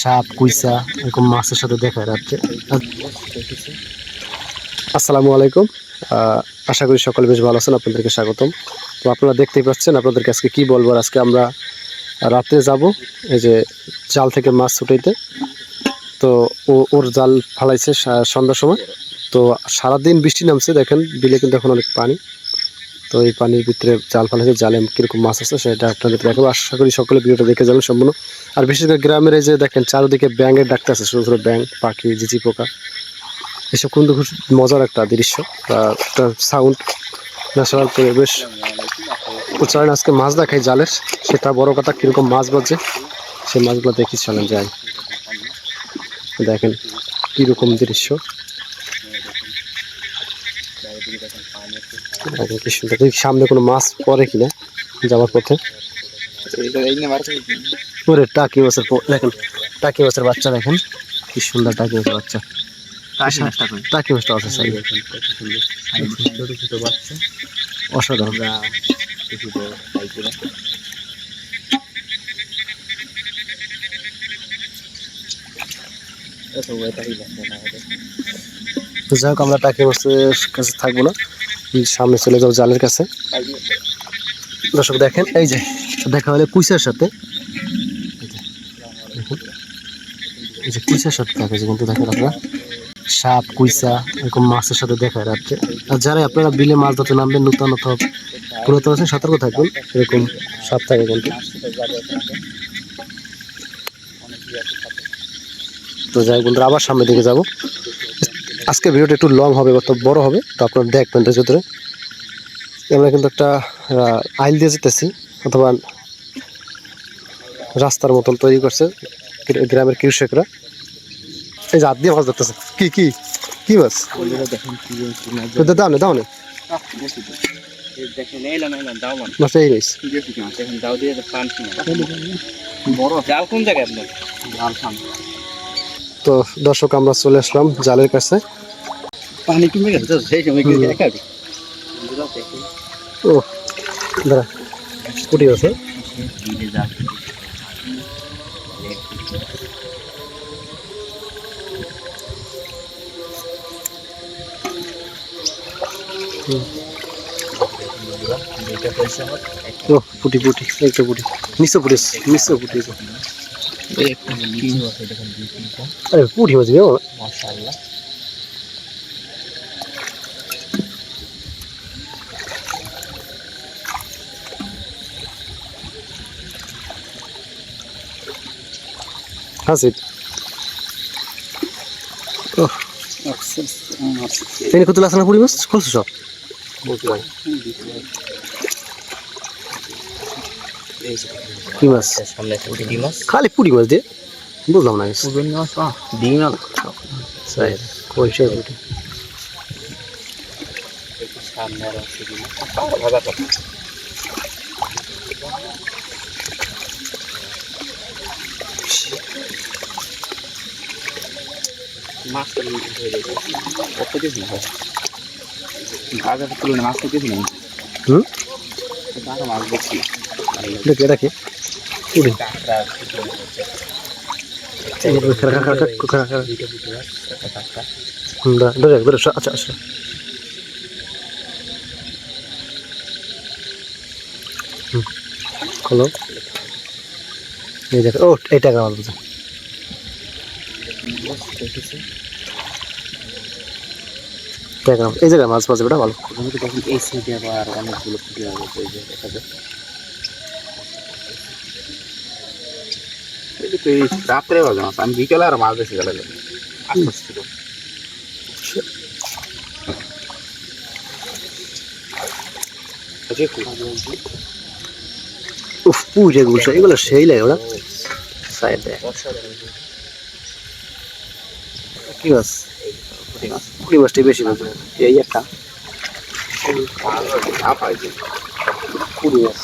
সাপ, কুইসা এরকম মাছের সাথে দেখা রাত্রে। আসসালামু আলাইকুম। আশা করি সকলে বেশ ভালো আছেন, আপনাদেরকে স্বাগতম। তো আপনারা দেখতেই পাচ্ছেন আপনাদেরকে আজকে কি বলব আজকে আমরা রাত্রে যাব এই যে জাল থেকে মাছ ছুটাইতে। তো ও, ওর জাল ফালাইছে সন্ধ্যার সময়। তো সারাদিন বৃষ্টি নামছে, দেখেন, বিলে কিন্তু এখন অনেক পানি। তো এই পানির ভিতরে জাল ফালাইছে জালে কীরকম মাছ আছে সেটা আপনাদের দেখাবো। আশা করি সকলে ভিডিওটা দেখে যাবেন সম্পূর্ণ। আর বিশেষ করে গ্রামের এই যে দেখেন, চারিদিকে ব্যাঙের ডাকতে আছে, ছোটো ছোটো ব্যাঙ, পাখি, জিচি পোকা। এসব কিন্তু খুব মজার একটা দৃশ্য। একটা সাউন্ড ন্যাচারাল পরিবেশ। উচ্চারণ আজকে মাছ দেখাই জালের। সেটা বড় কথা, কীরকম মাছ বাজে সেই মাছগুলো দেখি, চলেন যাই। দেখেন, কীরকম দৃশ্য। কি সুন্দর। সামনে কোনো মাছ পড়ে কিনা যাওয়ার পথে। ওরে টাকি মাছের দেখেন টাকি মাছের বাচ্চা দেখেন। কি সুন্দর টাকি মাছের বাচ্চা। টাকি মাছটা আছে সাইডে ছোট ছোট বাচ্চা অসাধারণ। তো যাই হোক আমরা টাকি মাছের কাছে থাকব না। সামনে চলে যাব জালের কাছে। দর্শক দেখেন এই যে দেখা হলে কুইসার সাথে। এই যে, কুইসার সাথে থাকে যে কিন্তু দেখেন আপনারা। সাপ কুইসা এরকম মাছের সাথে দেখা রাত্রে আর যারা আপনারা বিলে মাছ ধরতে নামবেন নূতন অথবা পুরাতন আছেন সতর্ক থাকবেন। এরকম সাপ থাকে কিন্তু। তো যাই বন্ধুরা আবার সামনের দিকে যাব। আজকে ভিডিওটা একটু লং হবে অত বড় হবে, তো আপনারা দেখবেন ধৈর্য ধরে আমরা কিন্তু একটা আইল দিয়ে যেতেছি, অথবা রাস্তার মতন তৈরি করছে গ্রামের কৃষকরা। এই হাত দিয়ে মাছ ধরতেছে। কি কি? কি মাছ? দাও না দাও না। বড়। জাল কোন জায়গায় আপনার? জাল তো দর্শক আমরা চলে আসলাম জালের কাছে। পানি কমে গেছে সেই সময় কি ও দাঁড়া কুটি আছে। পুটি পুটি একটা পুটি। নিচে পুটি নিচে পুটি আরে পুটি মাছ গেও মাশাআল্লাহ। আছে ও আফসোস আচ্ছা এনে কত লাগানো পুটি মাছ? খুলছো সব? কি মাছ? সামনে ডিম মাছ খালি পুটি মাছ দিয়ে? বুঝলাম না কিছু। পুরো মাছ না ডিম মাছ তাই, কই সে পুটি সামনে আর মাছটা হয়ে যাবে কত কেজি হয়? বাজারে তুলনায় মাছটা কেজি নেই। হুম? আরও মাছ দেখছি দেখি এটা কি এই ধরে আচ্ছা আচ্ছা। খোলো। এই দেখো ও, এই টাকা এই জায়গায় মাছ মাছ বেটা ভালো। এই সাইডে আবার অনেকগুলো ফুটে হবে ওই যে দেখা যায় এই রাত্রে বাজে মাছ। আমি বিকেলে আর মাছ বেশি গেলে উফ পুজে গুলছে এগুলো সেই লাগে ওরা। সাইডে কি মাছ। পুরি মাছটি বেশি মাছ এই একটা। পুরি মাছ।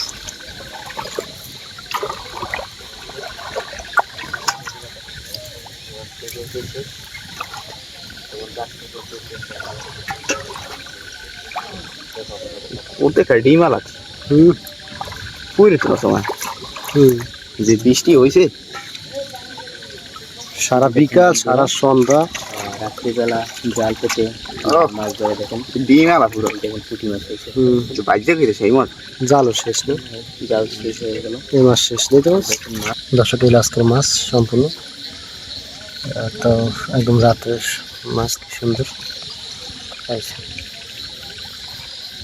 ওতে ডিমা লাগছে হুম। পুরি তো সময়। হুম। যে বৃষ্টি হয়েছে সারা বিকাল সারা সন্ধ্যা। রাত্রিবেলা জাল পেতে মাছ ধরে দেখেন ডিম পুরো দেখুন পুঁটি মাছ হয়েছে একটু বাজতে গেছে সেই জালও শেষ না জাল শেষ হয়ে গেল। এই মাছ শেষ দেখতে পাচ্ছ দশটা আজকের মাছ সম্পূর্ণ। তো একদম রাত্রের মাছ কি সুন্দর পাইছে।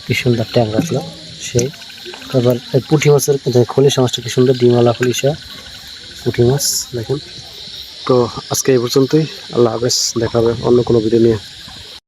কি সুন্দর ট্যাং রাখল সেই। তারপর এই পুঁটি মাছের খলিশা মাছটা কি সুন্দর, ডিমওয়ালা খলিশা, পুঁটি মাছ, দেখুন। তো আজকে এই পর্যন্তই, আল্লাহ হাফেজ দেখাবে অন্য কোনো ভিডিও নিয়ে।